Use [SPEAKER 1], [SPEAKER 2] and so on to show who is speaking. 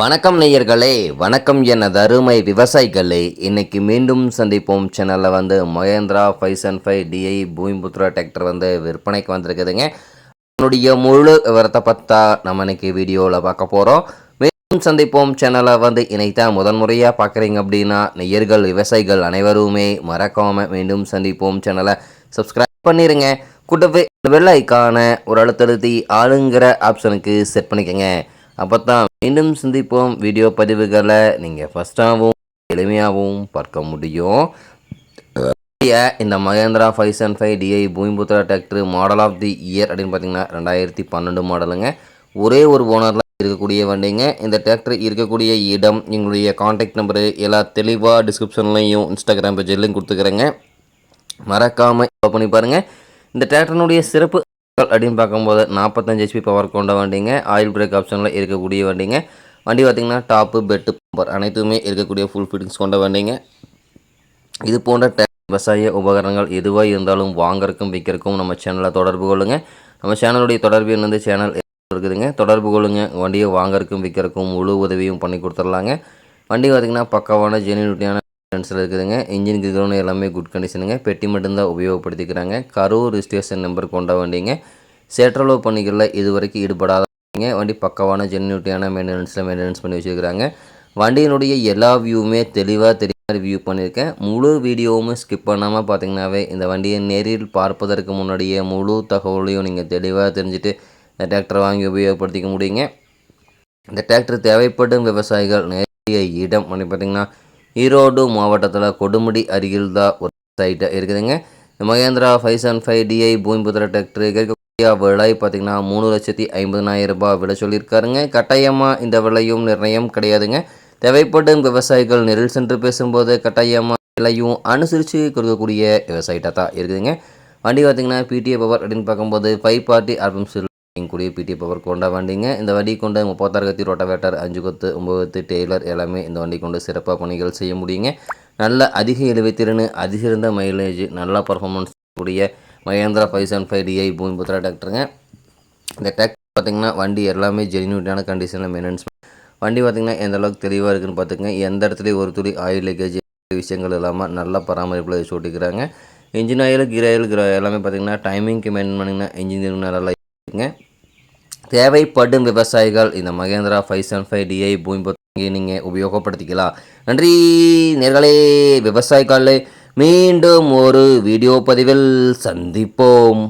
[SPEAKER 1] வணக்கம் நேயர்களே வணக்கம் எனது அருமை விவசாயிகளே. இன்னைக்கு மீண்டும் சந்திப்போம். சேனலில் வந்து Mahindra five seven five DI Bhoomiputra tractor வந்து விற்பனைக்கு வந்திருக்குதுங்க. அதனுடைய முழு விவரத்தை பார்த்தா நம்ம இன்னைக்கு வீடியோவில் பார்க்க போகிறோம் மீண்டும் சந்திப்போம். சேனலை வந்து இணைத்தா முதன்முறையாக பார்க்குறீங்க அப்படின்னா நெய்யர்கள் விவசாயிகள் அனைவருமே மறக்காமல் மீண்டும் சந்திப்போம். சேனலை சப்ஸ்கிரைப் பண்ணிடுங்க கூட்டவே வெள்ளைக்கான ஒரு அழுத்தழுத்தி ஆளுங்கிற ஆப்ஷனுக்கு செட் பண்ணிக்கோங்க. அப்போ தான் மீண்டும் சந்திப்போம். வீடியோ பதிவுகளை நீங்கள் ஃபஸ்ட்டாகவும் எளிமையாகவும் பார்க்க முடியும். இந்த Mahindra five seven five DI Bhoomiputra tractor model of the year அப்படின்னு பார்த்தீங்கன்னா ரெண்டாயிரத்தி பன்னெண்டு மாடலுங்க ஒரே ஒரு ஓனரில் இருக்கக்கூடிய வண்டிங்க. இந்த டிராக்டர் இருக்கக்கூடிய இடம் எங்களுடைய காண்டாக்ட் நம்பரு எல்லா தெளிவாக டிஸ்கிரிப்ஷன்லையும் இன்ஸ்டாகிராம் பேஜ்லையும் கொடுத்துக்கிறேங்க. மறக்காமல் பண்ணி பாருங்கள் இந்த டிராக்டர்னுடைய சிறப்பு அப்படின்னு பார்க்கும்போது நாற்பத்தஞ்சு ஹெச்பி பவர் கொண்ட வண்டிங்க. ஆயில் பிரேக் ஆப்ஷனில் இருக்கக்கூடிய வண்டிங்க. வண்டி பார்த்திங்கன்னா டாப்பு பெட்டு பம்பர் அனைத்துமே இருக்கக்கூடிய ஃபுல் ஃபிட்டிங்ஸ் கொண்ட வண்டிங்க. இது போன்ற டே- விவசாய உபகரணங்கள் எதுவாக இருந்தாலும் வாங்குறதுக்கும் விற்கிறக்கும் நம்ம சேனலை தொடர்பு கொள்ளுங்கள் நம்ம சேனலுடைய தொடர்பு எண் வந்து சேனல் இருக்குதுங்க. தொடர்பு கொள்ளுங்க. வண்டியை வாங்குறதுக்கும் விற்கிறக்கும் முழு உதவியும் பண்ணி கொடுத்துர்லாங்க வண்டி பார்த்திங்கன்னா பக்காவான ஜெனியூட்டியான மெயின்டெனன்ஸில் இருக்குதுங்க. இன்ஜின் கிரௌண்ட் எல்லாமே குட் கண்டிஷனுங்க பெட்டி மட்டும்தான் உபயோகப்படுத்திக்கிறாங்க. கரூர் ரிஜிஸ்ட்ரேஷன் நம்பர் கொண்ட வண்டிங்க. சேற்றளவு பணிகளில் இது வரைக்கும் ஈடுபடாதீங்க வண்டி பக்கமான ஜென்யூட்டியான மெயின்டெனன்ஸில் மெயின்டெனன்ஸ் பண்ணி வச்சுருக்கிறாங்க. வண்டியினுடைய எல்லா வியூவுமே தெளிவாக தெரிய வியூ பண்ணியிருக்கேன். முழு வீடியோவும் ஸ்கிப் பண்ணாமல் பார்த்தீங்கன்னாவே இந்த வண்டியை நேரில் பார்ப்பதற்கு முன்னாடியே முழு தகவலையும் நீங்கள் தெளிவாக தெரிஞ்சுட்டு இந்த டிராக்டரை வாங்கி உபயோகப்படுத்திக்க முடியுங்க. இந்த டிராக்டர் தேவைப்படும் விவசாயிகள் நிறைய இடம். பண்ணி பார்த்தீங்கன்னா ஈரோடு மாவட்டத்தில் கொடுமுடி அருகில் தான் ஒரு சைட்டாக இருக்குதுங்க. இந்த Mahindra five seven five DI Bhoomiputra tractor இருக்கக்கூடிய விலை பார்த்தீங்கன்னா மூணு லட்சத்தி ஐம்பதனாயிரம் ரூபாய் விலை சொல்லியிருக்காருங்க. கட்டாயமாக இந்த விலையும் நிர்ணயம் கிடையாதுங்க. தேவைப்படும் விவசாயிகள் நெரில் சென்று பேசும்போது கட்டாயமாக விலையும் அனுசரித்து கொடுக்கக்கூடிய விவசாயிட்டாக தான் இருக்குதுங்க. வண்டி பார்த்தீங்கன்னா பிடிஏ பவர் அப்படின்னு பார்க்கும்போது ஃபைவ் பார்ட்டி ஆல்பம்ஸ் கூடிய பிடி பவர் கொண்டா வண்டிங்க. இந்த வண்டி கொண்டு முப்பத்தாறு கத்தி ரொட்டவேட்டர் அஞ்சு கொத்து ஒம்பது கொத்து டெய்லர் எல்லாமே இந்த வண்டி கொண்டு சிறப்பாக பணிகள் செய்ய முடியுங்க. நல்ல அதிக இழுவைத்திறன் இருந்த மைலேஜ் நல்ல பர்ஃபார்மன்ஸ் கூடிய Mahindra five seven five DI Bhoomiputra டிராக்டருங்க இந்த டிராக்டர் பார்த்தீங்கன்னா வண்டி எல்லாமே ஜென்யூட்டான கண்டிஷனில் மெயின்டெனன்ஸ் வண்டி பார்த்தீங்கன்னா எந்த அளவுக்கு தெளிவாக இருக்குன்னு பார்த்துக்கங்க எந்த இடத்துலையும் ஒரு துளி ஆயில் லீக்கேஜ் விஷயங்கள் இல்லாமல் நல்லா பராமரிப்பில் வச்சு ஓட்டிக்கிறாங்க. இன்ஜின் ஆயில் கீர் ஆயில் கிர எல்லாமே பார்த்தீங்கன்னா டைமிங்க்கு மெயின்டைன் பண்ணிங்கன்னா இன்ஜின் நல்லா இருக்குங்க தேவைப்படும் விவசாயிகள் இந்த Mahindra five seven five DI Bhoomi நீங்கள் உபயோகப்படுத்திக்கலாம் நன்றி நேர்களே விவசாயிகளே. மீண்டும் ஒரு வீடியோ பதிவில் சந்திப்போம்.